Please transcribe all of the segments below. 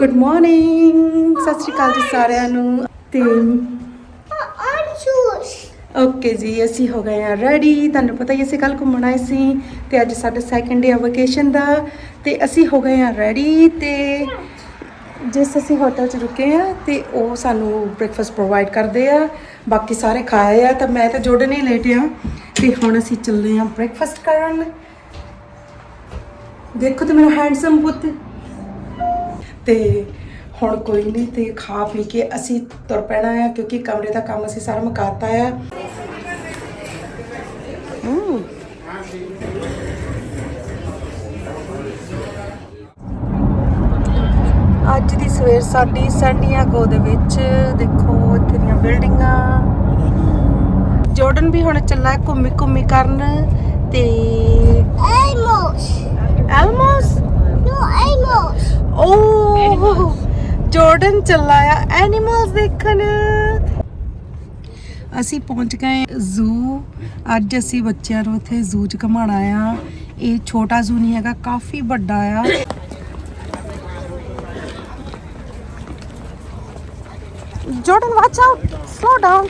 Good morning ਸਤਿ ਸ਼੍ਰੀ ਅਕਾਲ ਜੀ ਸਾਰਿਆਂ ਨੂੰ। ਤੇ ਓਕੇ ਜੀ, ਅਸੀਂ ਹੋ ਗਏ ਆ ਰੈਡੀ ਤੁਹਾਨੂੰ ਪਤਾ ਹੀ ਅਸੀਂ ਕੱਲ ਘੁੰਮਣ ਆਏ ਸੀ ਤੇ ਅੱਜ ਸਾਡਾ ਸੈਕੰਡ ਡੇ ਆ ਵਕੇਸ਼ਨ ਦਾ। ਤੇ ਅਸੀਂ ਹੋ ਗਏ ਆ ਰੈਡੀ ਤੇ ਜਿਸ ਅਸੀਂ ਹੋਟਲ 'ਚ ਰੁਕੇ ਆ ਤੇ ਉਹ ਸਾਨੂੰ ਬ੍ਰੇਕਫਾਸਟ ਪ੍ਰੋਵਾਈਡ ਕਰਦੇ ਆ। ਬਾਕੀ ਸਾਰੇ ਖਾਏ ਆ, ਤਾਂ ਮੈਂ ਤਾਂ ਜੋੜਨ ਹੀ ਲੇਟ ਆ ਤੇ ਹੁਣ ਅਸੀਂ ਚੱਲੇ ਆ ਬ੍ਰੇਕਫਾਸਟ ਕਰਨ। ਦੇਖੋ ਤੇ ਮੇਰਾ ਹੈਂਡਸਮ ਪੁੱਤ। ਤੇ ਹੁਣ ਕੋਈ ਨਹੀਂ ਤੇ ਖਾ ਪੀ ਕੇ ਅਸੀਂ ਤੁਰ ਪੈਣਾ ਆ ਕਿਉਂਕਿ ਕਮਰੇ ਦਾ ਕੰਮ ਅਸੀਂ ਸਾਰਾ ਮੁਕਾਤਾ ਆ। ਅੱਜ ਦੀ ਸਵੇਰ ਸਾਡੀ ਸੈਂਡੀਆਗੋ ਦੇ ਵਿੱਚ ਦੇਖੋ ਇੱਥੇ ਦੀਆਂ ਬਿਲਡਿੰਗਾਂ। ਜੋਰਡਨ ਵੀ ਹੁਣ ਚੱਲਾ ਹੈ ਘੁੰਮੀ ਘੁੰਮੀ ਕਰਨ ਤੇ ਐਲਮੋਸ ਓ ਜਾਰਡਨ ਚੱਲਾ ਆ ਐਨੀਮਲਸ ਦੇਖਣ ਅਸੀਂ ਪਹੁੰਚ ਗਏ ਜ਼ੂ ਅੱਜ ਅਸੀਂ ਬੱਚਿਆਂ ਨੂੰ ਇੱਥੇ ਜ਼ੂ 'ਚ ਘੁਮਾਉਣਾ ਆ ਇਹ ਛੋਟਾ ਜ਼ੂ ਨਹੀਂ ਹੈਗਾ ਕਾਫੀ ਵੱਡਾ ਆ watch out! Slow down.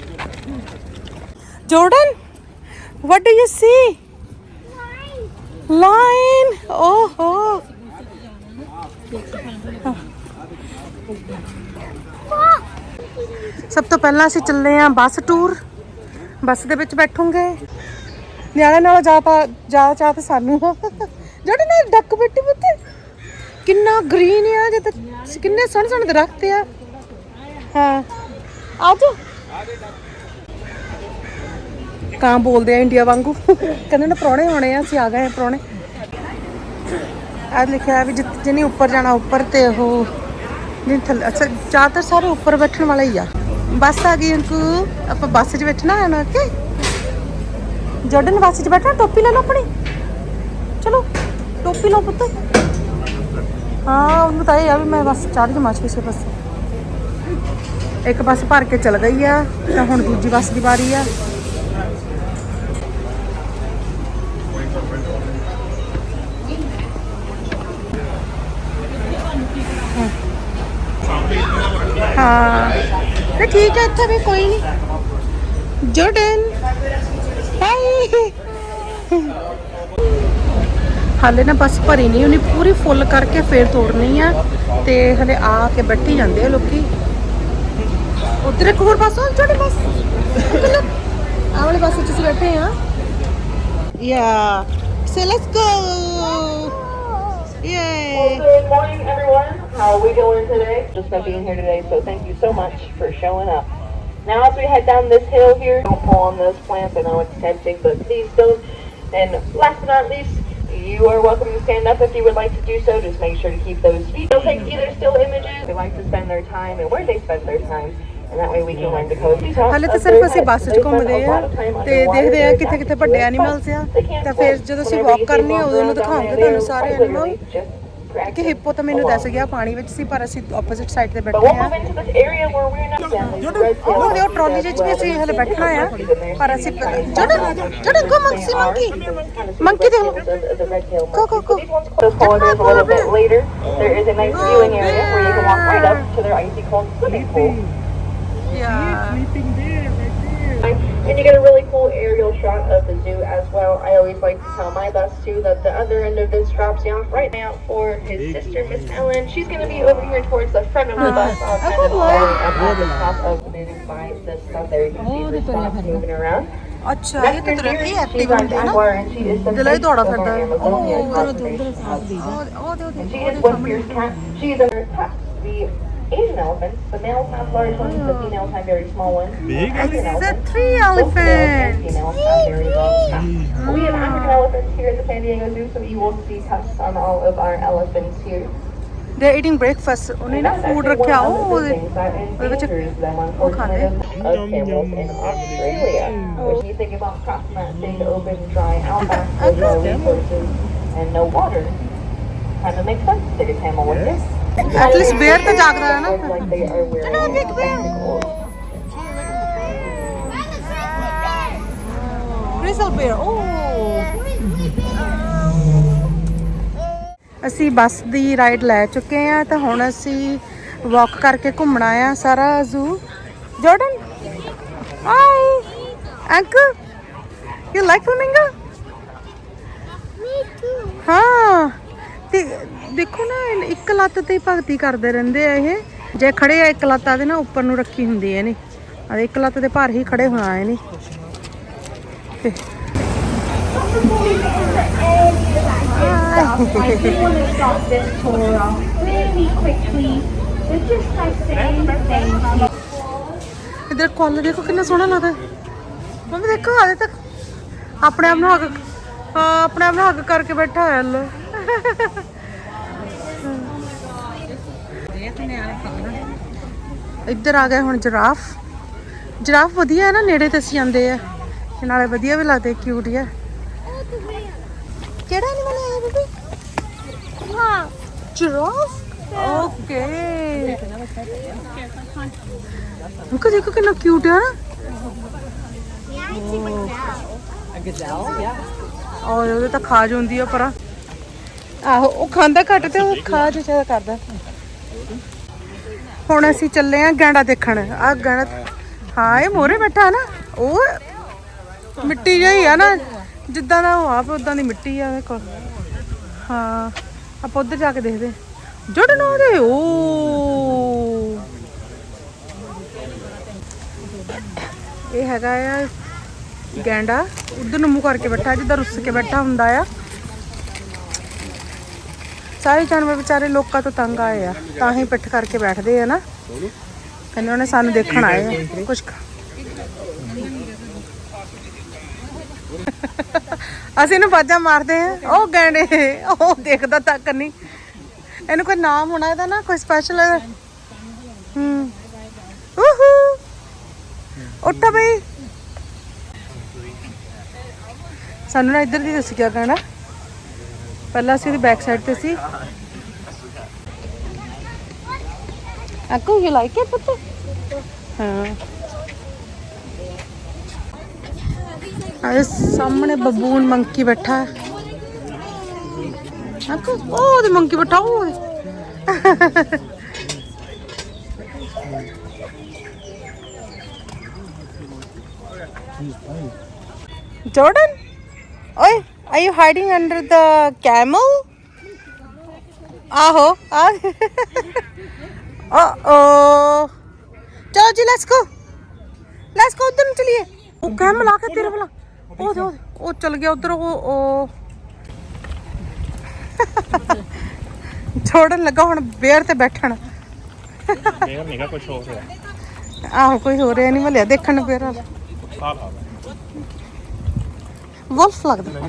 Jordan, what do you see? Lion. Oh, oh. ਸਭ ਤੋਂ ਪਹਿਲਾਂ ਅਸੀਂ ਚੱਲੇ ਆਂ ਬੱਸ ਟੂਰ। ਬੱਸ ਦੇ ਵਿੱਚ ਬੈਠੂਗੇ। ਨਿਆਣੇ ਨਾਲ ਜ਼ਿਆਦਾ ਜ਼ਿਆਦਾ ਚਾਹ ਤੇ ਸਾਨੂੰ। ਜਿਹੜੇ ਨਾਲ ਡੱਕ ਬੈਠੀ ਪੁੱਤ। ਕਿੰਨਾ ਗ੍ਰੀਨ ਆ ਜਦ ਕਿੰਨੇ ਸੋਹਣੇ ਸੋਹਣੇ ਦਰਖਤ ਆ। ਹਾਂ। ਆਜੋ ਕਾਂ ਬੋਲਦੇ ਆ ਇੰਡੀਆ ਵਾਂਗੂ। ਕਹਿੰਦੇ ਨੇ ਪ੍ਰਾਹੁਣੇ ਹੋਣੇ ਆ, ਅਸੀਂ ਆ ਗਏ ਆ ਪ੍ਰਾਹੁਣੇ। ਆ ਲਿਖਿਆ ਵੀ ਜਿੱਤ ਜਿਹਨੇ ਉੱਪਰ ਜਾਣਾ, ਉੱਪਰ ਤੇ ਉਹ ਨਹੀਂ, ਥੱਲੇ ਅੱਛਾ, ਜ਼ਿਆਦਾਤਰ ਸਾਰੇ ਉੱਪਰ ਬੈਠਣ ਵਾਲਾ ਹੀ ਆ। ਬੱਸ ਆ ਗਈ ਅੰਕੂ। ਆਪਾਂ ਬੱਸ 'ਚ ਬੈਠਣਾ ਹੈ ਨਾ ਕਿ ਜੋਰਡਨ ਬੱਸ 'ਚ ਬੈਠਣਾ, ਟੋਪੀ ਲੈ ਲਓ ਆਪਣੀ। ਚਲੋ, ਟੋਪੀ ਲਓ ਪੁੱਤ। ਹਾਂ, ਉਹਨੂੰ ਤਾਂ ਇਹ ਆ ਵੀ ਮੈਂ ਬੱਸ ਚੜ੍ਹ ਜਾਵਾਂ ਕਿਸੇ ਬੱਸ। ਇੱਕ ਬੱਸ ਭਰ ਕੇ ਚਲ ਗਈ ਆ, ਤਾਂ ਹੁਣ ਦੂਜੀ ਬੱਸ ਦੀ ਵਾਰੀ ਆ। ਹਾਂ। ਤੇ ਠੀਕ ਹੈ ਇੱਥੇ ਵੀ ਕੋਈ ਨਹੀਂ ਜੋਰਡਨ। ਹਾਈ ਹਾਲੇ ਨਾ ਬੱਸ ਭਰੀ ਨਹੀਂ ਉਹਨੇ ਪੂਰੀ ਫੁੱਲ ਕਰਕੇ ਫੇਰ ਤੋੜਨੀ ਆ ਤੇ ਹਲੇ ਆ ਕੇ ਬੈਠੀ ਜਾਂਦੇ ਆ ਲੋਕੀ। ਉਧਰ ਇੱਕ ਹੋਰ ਬੱਸ ਆ ਛੋਟੀ ਬੱਸ ਆ ਵਾਲੇ ਬੱਸ ਵਿੱਚ ਅਸੀਂ ਬੈਠੇ ਆ। ਯਾ ਸੋ ਲੈਟਸ ਗੋ ਯੇ good morning, everyone. How are we doing today? Just for being here today, so thank you so much for showing up. Now, as we head down this hill here, don't pull on those plants. I know it's tempting, but please don't. And last but not least, you are welcome to stand up if you would like to do so. Just make sure to keep those feet. They'll take either still images. They like to spend their time and where they spend their time. And that way we can learn to code. Please talk ਹਾਲੇ ਤਾਂ of ਸਿਰਫ their ਅਸੀਂ pets. ਬੱਸ 'ਚ They spend ਘੁੰਮਦੇ a ਆ lot of time ਤੇ underwater. ਦੇਖਦੇ ਆ They're ਕਿੱਥੇ ਕਿੱਥੇ not ਵੱਡੇ really ਐਨੀਮਲਸ ਆ They can't ਤਾਂ ਫਿਰ swim. ਜਦੋਂ ਅਸੀਂ Whenever ਵਾਕ you see ਕਰਨੀ ਆ them ਉਦੋਂ ਨੂੰ down ਦਿਖਾਉਂਗੇ there, ਤੁਹਾਨੂੰ they're ਸਾਰੇ quite ਐਨੀਮਲ literally just ਕਿ practicing ਹਿੱਪੋ ਤਾਂ ਮੈਨੂੰ along. ਦੱਸ ਗਿਆ ਪਾਣੀ ਵਿੱਚ ਸੀ ਪਰ ਅਸੀਂ ਆਪੋਜ਼ਿਟ ਸਾਈਡ ਤੇ But ਬੈਠੇ we'll ਆ move into this area where we're not down in the red tail. ਉਹਦੇ ਉਹ ਟਰਾਲੀ ਵਿੱਚ ਵੀ ਅਸੀਂ ਹਲੇ ਬੈਠਣਾ ਆ ਪਰ ਅਸੀਂ ਜੜਨ ਜੜਨ ਕੋ ਮੰਕੀ ਮੰਕੀ ਮੰਕੀ ਦੇ Go, go, go. Those holidays a little bit later, there is a nice viewing area where you can walk right up to their icy cold swimming pool. ਯਾ And you get a really cool aerial shot of the zoo as well. I always like to tell my bus too that the other end of this drops you off right now for his sister, Miss Ellen. She's going to be over here towards the front of the bus oh kind of at the top of moving by the there. You can see the stops moving around. अच्छा ये तो तेरा ये active है ना दिलाई दौड़ा फिरता है ओ इधर उधर साथ दी और और देखो देखो सामने is an elephant. The males have large ones, the females have very small ones. Big This is a tree elephant. We have African elephants here at the San Diego Zoo, so you will see tusks on all of our elephants here. They're eating breakfast. उन्हें ना food रखा हो और और बच्चे वो खा रहे हैं And no water. Kind of makes sense. There's a camel with this. ਤਾਂ ਜਾਗਦਾ ਹੈ ਨਾ। Oh. ਅਸੀਂ ਬੱਸ ਦੀ ਰਾਈਡ ਲੈ ਚੁੱਕੇ ਆ ਤਾਂ ਹੁਣ ਅਸੀਂ ਵਾਕ ਕਰਕੇ ਘੁੰਮਣਾ ਆ ਸਾਰਾ zoo Jordan hi uncle you like flamingo ਹਾਂ ਤੇ ਦੇਖੋ ਨਾ ਇੱਕ ਲੱਤ ਤੇ ਹੀ ਭਗਤੀ ਕਰਦੇ ਰਹਿੰਦੇ ਆ ਇਹ। ਜੇ ਖੜੇ ਆ ਇੱਕ ਲੱਤ ਆਦੇ ਨਾ ਉੱਪਰ ਨੂੰ ਰੱਖੀ ਹੁੰਦੀ ਹੈ ਨਹੀਂ ਆ ਇੱਕ ਲੱਤ ਦੇ ਭਾਰ ਹੀ ਖੜੇ ਹੋਣਾ ਹੈ ਨਹੀਂ ਤੇ I do want to start this tour off really quickly with just by saying thank you. ਇਧਰ ਕੋਲ ਦੇਖੋ ਕਿੰਨਾ ਸੋਹਣਾ ਲੱਗਦਾ ਮੰਮੀ ਦੇਖੋ ਆਦੇ ਤੱਕ ਆਪਣੇ ਆਪ ਨੂੰ ਹੱਗ ਹਾਂ, ਆਪਣੇ ਆਪ ਨੂੰ ਹੱਗ ਕਰਕੇ ਬੈਠਾ ਹੋਇਆ ਲੋ ਇੱਧਰ ਆ ਗਏ ਹੁਣ ਜਿਰਾਫ। ਜਿਰਾਫ ਵਧੀਆ ਹੈ ਨਾ ਨੇੜੇ ਤੇ ਅਸੀਂ ਆਂਦੇ ਆ। ਤੇ ਨਾਲੇ ਵਧੀਆ ਵੀ ਲੱਗਦੇ ਕਿਊਟ ਆ। ਕਿਹੜਾ ਐਨੀਮਲ ਹੈ ਬੀਬੀ? ਹਾਂ। ਜਿਰਾਫ? ਓਕੇ ਦੇਖੋ ਦੇਖੋ ਕਿੰਨਾ ਕਿਊਟ ਹੈ ਨਾ। ਔਰ ਉਹਦੇ ਤਾਂ ਖਾਜ ਹੁੰਦੀ ਆ ਪਰ। ਆਹੋ ਉਹ ਖਾਂਦਾ ਘੱਟ ਤੇ ਉਹ ਖਾਜ ਜ਼ਿਆਦਾ ਕਰਦਾ। ਹੁਣ ਅਸੀਂ ਚੱਲੇ ਆ ਗੈਂਡਾ ਦੇਖਣ। ਆ ਗੈਂਡਾ ਹਾਂ, ਇਹ ਮੋਰੇ ਬੈਠਾ ਨਾ। ਉਹ ਮਿੱਟੀ ਜਿਹੀ ਆ ਨਾ। ਜਿੱਦਾਂ ਦਾ ਉਹ ਆਪ, ਉਦਾਂ ਦੀ ਮਿੱਟੀ ਆ ਉਹਦੇ ਹਾਂ, ਆਪਾਂ ਉੱਧਰ ਜਾ ਕੇ ਦੇਖਦੇ ਜੁੜਨ ਉਹਦੇ। ਉਹ ਇਹ ਹੈਗਾ ਆ ਗੈਂਡਾ ਉਧਰ ਨੂੰ ਮੂੰਹ ਕਰਕੇ ਬੈਠਾ, ਜਿੱਦਾਂ ਰੁੱਸ ਕੇ ਬੈਠਾ ਹੁੰਦਾ ਆ। ਸਾਰੇ ਜਾਨਵਰ ਵਿਚਾਰੇ ਲੋਕਾਂ ਤੋਂ ਤੰਗ ਆਏ ਆ, ਤਾਂ ਹੀ ਪਿੱਠ ਕਰਕੇ ਬੈਠਦੇ ਆ ਨਾ। ਕਹਿੰਦੇ ਉਹਨੇ ਸਾਨੂੰ ਦੇਖਣ ਆਏ ਆ, ਕੁਛ ਅਸੀਂ ਇਹਨੂੰ ਬਾਜਾਂ ਮਾਰਦੇ ਆ, ਉਹ ਗੈਂਡੇ ਉਹ ਦੇਖਦਾ ਤੱਕ ਨਹੀਂ। ਇਹਨੂੰ ਕੋਈ ਨਾਮ ਹੋਣਾ ਇਹਦਾ ਨਾ, ਕੋਈ ਸਪੈਸ਼ਲ ਹੂੰ। ਉਹੂ। ਉੱਠ ਬਈ। ਸਾਨੂੰ ਨਾ ਇੱਧਰ ਦੀ ਦੱਸ ਗਿਆ ਕਹਿਣਾ। ਪਹਿਲਾਂ ਅਸੀਂ ਉਹਦੀ ਬੈਕ ਸਾਈਡ ਤੇ ਸੀ। ਅਕੂ ਯੂ ਲਾਈਕ ਇਟ ਪੁੱਤ? ਹਾਂ। ਆਹ ਸਾਹਮਣੇ ਬਬੂਨ ਮੰਕੀ ਬੈਠਾ। ਹੈ ਅਕੂ ਉਹ ਉਹਦੇ ਮੰਕੀ ਬੈਠਾ ਉਹ ਉਹਦੇ। Jordan? Are you hiding under the camel? ਨੂੰ ਉਹ ਚਲ ਗਿਆ ਛੋੜਨ ਲੱਗਾ ਹੁਣ ਬੇਰ ਤੇ ਬੈਠਣ ਫੇਰ ਨਹੀਂਗਾ ਕੁਝ ਹੋ ਰਿਹਾ ਆਹੋ ਕੋਈ ਹੋ ਰਿਹਾ ਨਹੀਂ ਮਲਿਆ ਦੇਖਣ ਨੂੰ ਬੇਰ ਵਾਲਾ। ਵੁਲਫ ਲੱਗਦਾ।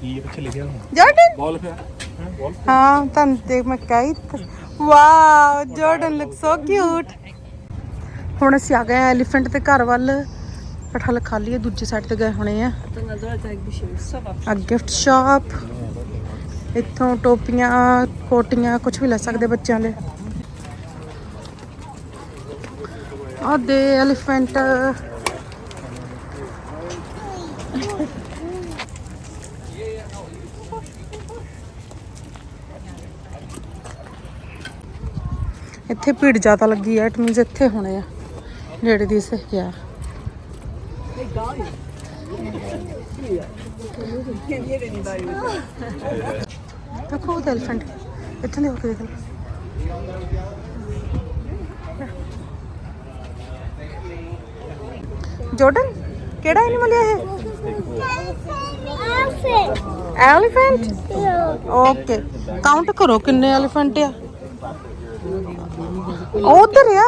ਕੀ ਇਹ ਪਿੱਛੇ ਲਿਖਿਆ ਹੋਣਾ। ਜਾਰਡਨ ਬੋਲ ਪਿਆ ਹਾਂ? ਬੋਲ ਹਾਂ? ਤੁਹਾਨੂੰ ਦੇਖ ਮੈਂ ਕਹੀ wow Jordan look so cute ਹੁਣ ਅਸੀਂ ਆ ਗਏ ਆ ਐਲੀਫੈਂਟ ਦੇ ਘਰ ਵੱਲ। ਹਾਲੇ ਖਾਲੀ ਹੈ ਦੂਜੀ ਸਾਈਡ ਤੇ ਗਏ ਹੋਣੇ ਆ। ਆ ਗਿਫਟ ਸ਼ਾਪ ਇੱਥੋਂ ਟੋਪੀਆਂ ਕੋਟੀਆਂ ਕੁਝ ਵੀ ਲੈ ਸਕਦੇ ਬੱਚਿਆਂ ਲਈ ਆ ਦੇ ਐਲੀਫੈਂਟ ਇੱਥੇ ਭੀੜ ਜ਼ਿਆਦਾ ਲੱਗੀ ਆ ਇਟ ਮੀਨਸ ਇੱਥੇ ਹੋਣੇ ਆ। ਨੇੜੇ ਦੀ ਸਹੀ ਆ। ਦੇਖੋ ਉਹ ਐਲੀਫੈਂਟ ਇੱਥੇ ਦੇ ਹੋ ਕੇ ਜੋਰਡਨ, ਕਿਹੜਾ ਐਨੀਮਲ ਹੈ ਇਹ? ਐਲੀਫੈਂਟ ਓਕੇ ਕਾਊਂਟ ਕਰੋ ਕਿੰਨੇ ਐਲੀਫੈਂਟ ਆ? ਉਧਰ ਆ।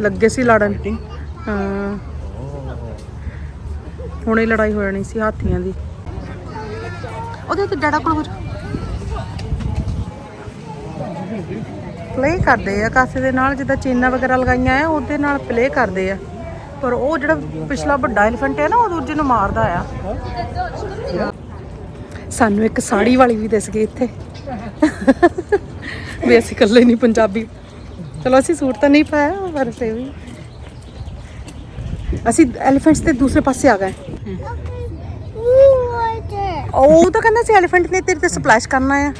ਲੱਗੇ ਸੀ ਲੜਨ। ਹਾਂ। ਹੁਣੇ ਲੜਾਈ ਹੋ ਜਾਣੀ ਸੀ ਹਾਥੀਆਂ ਦੀ। ਉਹਦੇ ਤੇ ਡਾੜਾ ਕੋਲ ਪਲੇ ਕਰਦੇ ਆ। ਕਾਸੇ ਦੇ ਨਾਲ ਜਿੱਦਾਂ ਚੀਨਾ ਵਗੈਰਾ ਲਗਾਈਆਂ ਆ, ਉਹਦੇ ਨਾਲ ਪਲੇ ਕਰਦੇ ਆ। ਪਰ ਉਹ ਜਿਹੜਾ ਪਿਛਲਾ ਵੱਡਾ ਐਲੀਫੈਂਟ ਹੈ ਨਾ, ਉਹ ਦੂਜੇ ਨੂੰ ਮਾਰਦਾ ਆ। ਸਾਨੂੰ ਇੱਕ ਸਾੜੀ ਵਾਲੀ ਵੀ ਦਿਸ ਗਈ ਇੱਥੇ। ਵੀ ਅਸੀਂ ਇਕੱਲੇ ਨਹੀਂ ਪੰਜਾਬੀ। ਚਲੋ ਅਸੀਂ ਸੂਟ ਤਾਂ ਨਹੀਂ ਪਾਇਆ, ਪਰ ਸੇ ਵੀ। ਅਸੀਂ ਐਲੀਫੈਂਟਸ ਦੇ ਦੂਸਰੇ ਪਾਸੇ ਆ ਗਏ। ਉਹ ਤਾਂ ਕਹਿੰਦਾ ਸੀ ਐਲੀਫੈਂਟ ਨੇ ਤੇਰੇ ਤੇ ਸਪਲੈਸ਼ ਕਰਨਾ ਆ।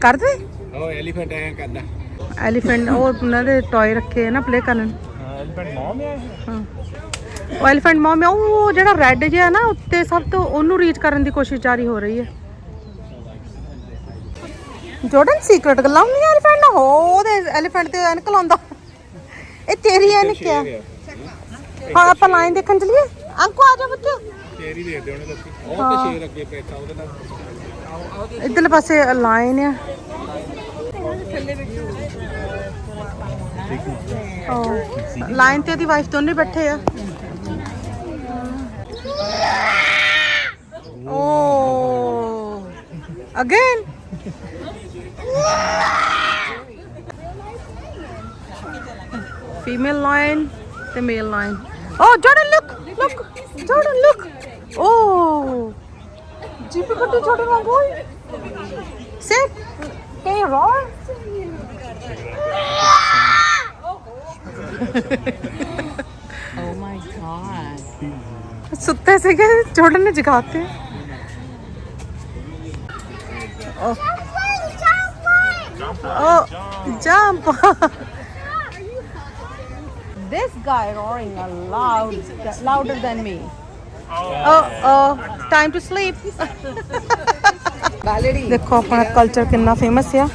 ਕਰ ਦੇ ਉਹ ਐਲੀਫੈਂਟ ਐ ਕਰਦਾ। ਐਲੀਫੈਂਟ ਉਹ ਉਹਨਾਂ ਦੇ ਟੌਏ ਰੱਖੇ ਆ ਨਾ ਪਲੇ ਕਰਨ। ਹਾਂ ਐਲੀਫੈਂਟ ਮੌਮ ਹੈ ਹਾਂ। ਉਹ ਐਲੀਫੈਂਟ ਮੋਮ ਉਹ ਜਿਹੜਾ ਰੈੱਡ ਜਿਹਾ ਨਾ ਉੱਤੇ ਸਭ ਤੋਂ ਉਹਨੂੰ ਰੀਚ ਕਰਨ ਦੀ ਕੋਸ਼ਿਸ਼ ਜਾਰੀ ਹੋ ਰਹੀ ਹੈ। ਜੋਰਡਨ ਸੀਕ੍ਰੇਟ ਗੱਲਾਂ ਹੁੰਦੀਆਂ ਐਲੀਫੈਂਟ ਨਾ ਹੋ ਉਹਦੇ ਐਲੀਫੈਂਟ ਤੇ ਐਨਕ ਲਾਉਂਦਾ। ਇਹ ਤੇਰੀ ਐਨਕ ਆ। ਹਾਂ ਆਪਾਂ ਲਾਈਨ ਦੇਖਣ ਚਲੀਏ। ਅੰਕੂ ਆ ਜਾ ਬੱਚੋ। ਤੇਰੀ ਦੇਖਦੇ ਉਹਨੇ ਲੋਕੀ ਉਹ ਤੇ ਸ਼ੇਰ ਅੱਗੇ ਬੈਠਾ ਉਹਦੇ ਨਾਲ। ਇਧਰਲੇ ਪਾਸੇ ਲਾਈਨ ਆ। ਲਾਈਨ ਤੇ ਉਹਦੀ ਵਾਈਫ ਦੋਨੇ ਬੈਠੇ ਆ। ਓ ਅਗੇਨ ਫੀਮੇਲ ਲਾਈਨ ਤੇ male line oh Jordan look look Jordan look oh GP ਕੱਟੀ Jordan Sit. they roar? oh my god. सुत्ते से क्या छोटे जगाते हैं oh, jump! this guy roaring a loud, louder than me. Oh, oh, time to sleep. ਦੇਖੋ ਆਪਣਾ culture ਕਿੰਨਾ famous ਆ।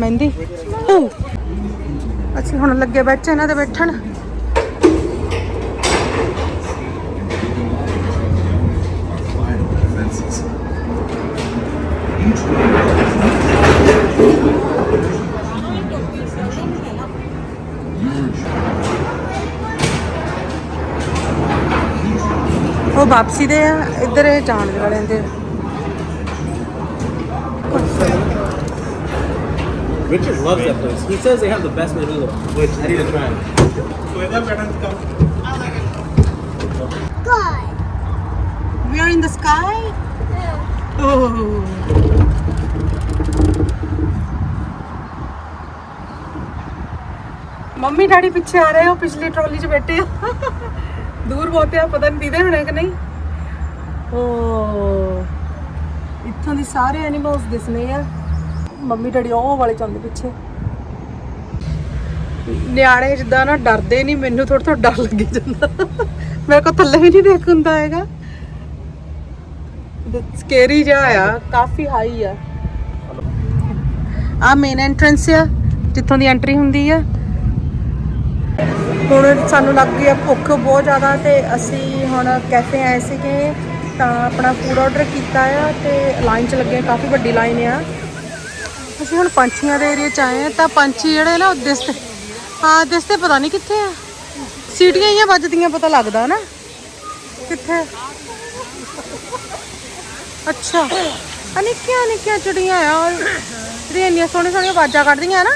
ਮਹਿੰਦੀ। ਅਸੀਂ ਹੁਣ ਲੱਗੇ ਬੈਠੇ ਇਹਨਾਂ ਦੇ ਬੈਠਣ। ਉਹ ਵਾਪਸੀ ਦੇ ਆ, ਇੱਧਰ ਜਾਣ ਦੇ ਦੇ Richard loves that place. He says they have the best menudo, which I need to try. We are in the sky. Oh. Mummy daddy ਪਿੱਛੇ ਆ ਰਹੇ ਹੋ ਪਿਛਲੀ ਟਰਾਲੀ 'ਚ ਬੈਠੇ ਆ ਦੂਰ ਬਹੁਤ ਆ ਪਤਾ ਨਹੀਂ ਦੀਦੇ ਹੋਣੇ ਕਿ ਨਹੀਂ ਓ ਇੱਥੋਂ ਦੀ ਸਾਰੇ ਐਨੀਮਲਸ ਦਿਸਨੇ ਆ। ਮੰਮੀ, ਡੈਡੀ, ਉਹ ਵਾਲੇ ਚੰਦੇ ਪਿੱਛੇ। ਨਿਆਣੇ ਜਿੱਦਾਂ ਨਾ ਡਰਦੇ ਨਹੀਂ ਮੈਨੂੰ ਥੋੜਾ ਥੋੜਾ ਡਰ ਲੱਗੀ ਜਾਂਦਾ। ਮੇਰੇ ਕੋ ਥੱਲੇ ਵੀ ਨਹੀਂ ਦੇਖ ਹੁੰਦਾ ਹੈਗਾ। ਸਕੇਰੀ ਜਿਹਾ ਆ, ਕਾਫੀ ਹਾਈ ਆ। ਆ ਮੇਨ ਐਂਟਰੈਂਸ ਆ, ਜਿੱਥੋਂ ਦੀ ਐਂਟਰੀ ਹੁੰਦੀ ਆ। ਹੁਣ ਸਾਨੂੰ ਲੱਗ ਗਈ ਆ ਭੁੱਖ ਬਹੁਤ ਜ਼ਿਆਦਾ ਤੇ ਅਸੀਂ ਹੁਣ ਕੈਫੇ ਆਏ ਸੀਗੇ। ਤਾਂ ਆਪਣਾ ਫੂਡ ਆਰਡਰ ਕੀਤਾ ਆ ਤੇ ਲਾਈਨ 'ਚ ਲੱਗੇ ਕਾਫੀ ਵੱਡੀ ਲਾਈਨ ਆ। ਅਸੀਂ ਹੁਣ ਪੰਛੀਆਂ ਦੇ ਏਰੀਆ 'ਚ ਆਏ ਆ, ਤਾਂ ਪੰਛੀ ਜਿਹੜੇ ਨਾ ਉਹ ਦਿਸਦੇ, ਹਾਂ, ਦਿਸਦੇ ਪਤਾ ਨਹੀਂ ਕਿੱਥੇ ਆ। ਸੀਟੀਆਂ ਹੀ ਵੱਜਦੀਆਂ ਪਤਾ ਲੱਗਦਾ ਨਾ। ਕਿੱਥੇ? ਅੱਛਾ। ਆ ਨਿੱਕੀਆਂ ਚਿੜੀਆਂ ਆ ਜਿਹੜੀਆਂ ਇੰਨੀਆਂ ਸੋਹਣੀਆਂ ਸੋਹਣੀਆਂ ਆਵਾਜ਼ਾਂ ਕੱਢਦੀਆਂ ਆ ਨਾ।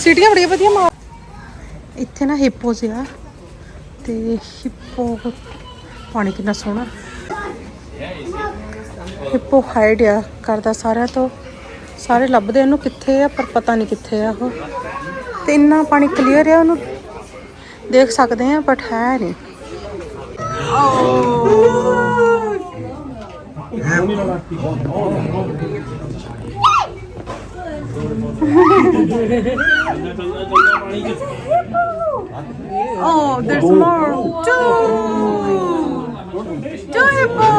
ਸੀਟੀਆਂ ਬੜੀਆਂ ਵਧੀਆ ਮਾਰ ਇੱਥੇ ਨਾ ਹਿੱਪੋਸ ਆ ਤੇ ਹਿੱਪੋ ਪਾਣੀ ਕਿੰਨਾ ਸੋਹਣਾ। ਹਿੱਪੋ ਹਾਈਡ ਆ ਕਰਦਾ ਸਾਰਿਆਂ ਤੋਂ। ਸਾਰੇ ਲੱਭਦੇ ਇਹਨੂੰ ਕਿੱਥੇ ਆ ਪਰ ਪਤਾ ਨਹੀਂ ਕਿੱਥੇ ਆ ਉਹ। ਤੇ ਇੰਨਾ ਪਾਣੀ ਕਲੀਅਰ ਆ ਉਹਨੂੰ ਦੇਖ ਸਕਦੇ ਆ ਬਟ ਹੈ ਨਹੀਂ। Oh, there's more. Two. Two hippo.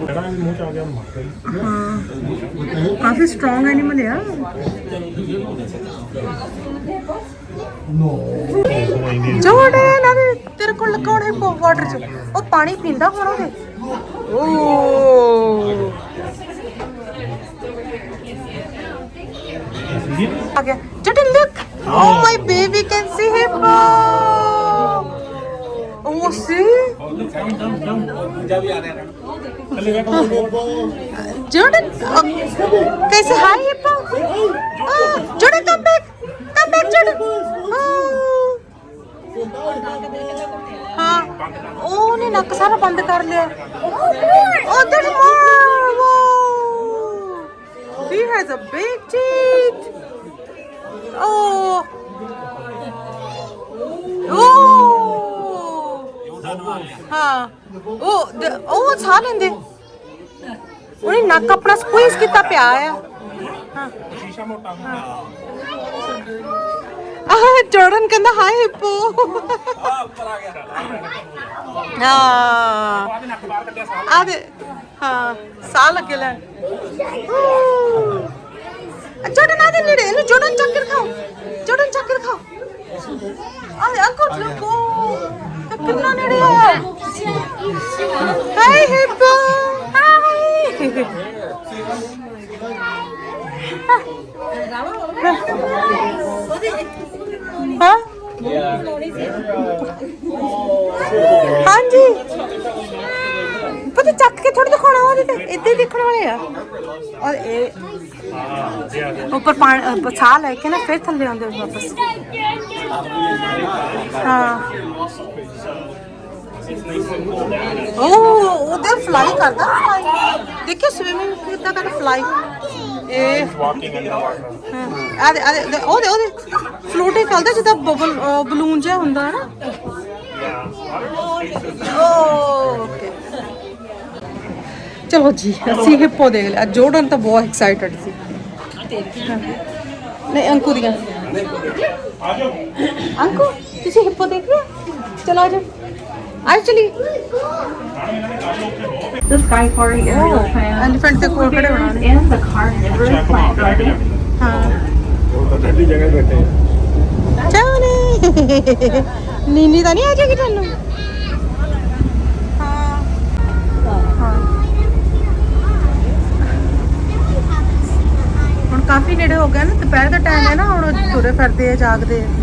ਜਿਹੜਾ ਵੀ ਮੂੰਹ ਚ ਆ ਗਿਆ ਮਾਰ ਕਾਫੀ ਸਟਰੋਂਗ ਐਨੀਮਲ ਆ ਜੋੜੇ ਨਾ ਤੇਰੇ ਕੋਲ ਲਗਾਉਣ ਹੈ ਵਾਟਰ ਚ Okay. Jordan, look. Oh, oh, my baby can see him. Oh, oh see? Down, down, down. Jordan, okay, say hi, Hippo? Oh, Jordan, come back. Come back, Jordan. Oh. हाँ ओने नक सारा बंद कर लिया Oh, there's मोर वो He has a big teeth. 오! 오! हाँ वो the- ਉਹ ਉਛਾ ਲੈਂਦੇ ਉਹਨੇ ਨੱਕ ਆਪਣਾ ਸਕੁਇਜ਼ ਕੀਤਾ ਪਿਆ ਆ ਹਾਂ ਸ਼ੀਸ਼ਾ ਮੋਟਾ ਹੁੰਦਾ ਆਹ ਜੋਰਡਨ ਕਹਿੰਦਾ ਹਾਏ ਹਿੱਪੋ ਆ ਉੱਪਰ ਆ ਗਿਆ ਹਾਂ ਆਹ ਵੀ ਨੱਕ ਬਾਹਰ ਕੱਢਿਆ ਸਾਲ ਆ ਦੇ ਹਾਂ ਸਾਹ ਲੱਗੇ ਲੈਣ ਜੋਰਡਨ ਆ ਦੇ ਨੇੜੇ ਇਹਨੂੰ ਜੋਰਡਨ ਚੱਕ ਕੇ ਰਖਾਓ ਜੋਰਡਨ ਚੱਕ ਕੇ ਰਖਾਓ ਆ ਦੇ ਅੰਕਲ ਲੁਕੋ ਕਿੰਨਾ ਨੇੜੇ ਆ ਹਾਈ ਹਿੱਪੋ ਹਾਈ ਹਾਂ ਹਾਂਜੀ ਪਤਾ ਚੱਕ ਕੇ ਥੋੜਾ ਦਿਖਾਉਣਾ ਉਹਦੇ ਤੇ ਇੱਦਾਂ ਹੀ ਦੇਖਣ ਵਾਲੇ ਆ ਔਰ ਇਹ ਉੱਪਰ ਪਾਣੀ, ਅਹ ਸਾਹ ਲੈ ਕੇ ਨਾ ਫਿਰ ਥੱਲੇ ਆਉਂਦੇ ਵਾਪਸ। ਹਾਂ। ਉਹ ਉਹਦੇ ਫਲਾਈ ਕਰਦਾ ਫਲਾਈ ਦੇਖਿਓ ਸਵਿਮਿੰਗ ਕਿੱਦਾਂ ਇਹ ਵਾਕਿੰਗ ਅੰਡਰ ਵਾਟਰ ਆ ਦੇ ਆ ਦੇ ਉਹਦੇ ਉਹਦੇ ਫਲੋਟਿੰਗ ਚੱਲਦਾ ਜਿੱਦਾਂ ਬਬਲ ਬਲੂਨ ਜਿਹਾ ਹੁੰਦਾ ਹੈ ਨਾ। ਓਕੇ ਚਲੋ ਜੀ ਅਸੀਂ ਹਿੱਪੋ ਦੇਖ ਲਿਆ। ਜੋਰਡਨ ਤਾਂ ਬਹੁਤ ਐਕਸਾਈਟਡ ਸੀ। ਨਹੀਂ ਅੰਕੂ ਦੀਆਂ। ਅੰਕੂ ਤੁਸੀਂ ਹਿੱਪੋ ਦੇਖ ਲਿਆ? ਚਲੋ ਆ ਜਾਓ। ਆ ਚਲੀ The Sky Quarry aerial tram, elephant ਦੇ ਕੋਲ ਖੜੇ ਹੋਣਾ ਨੇ and the carnivorous plant garden. ਹਾਂ ਉਹ ਤਾਂ ਠੰਡੀ ਜਗ੍ਹਾ ਬੈਠੇ ਆ ਚਾਵਨੇ ਨੀਨੀ ਤਾਂ ਨਹੀਂ ਆ ਜਾਏਗੀ ਤੁਹਾਨੂੰ ਹਾਂ ਹਾਂ ਹੁਣ ਕਾਫੀ ਨੇੜੇ ਹੋ ਗਿਆ ਨਾ, ਦੁਪਹਿਰ ਦਾ ਟਾਈਮ ਹੈ ਨਾ, ਹੁਣ ਤੁਰੇ ਫਿਰਦੇ ਆ, ਜਾਗਦੇ ਆ।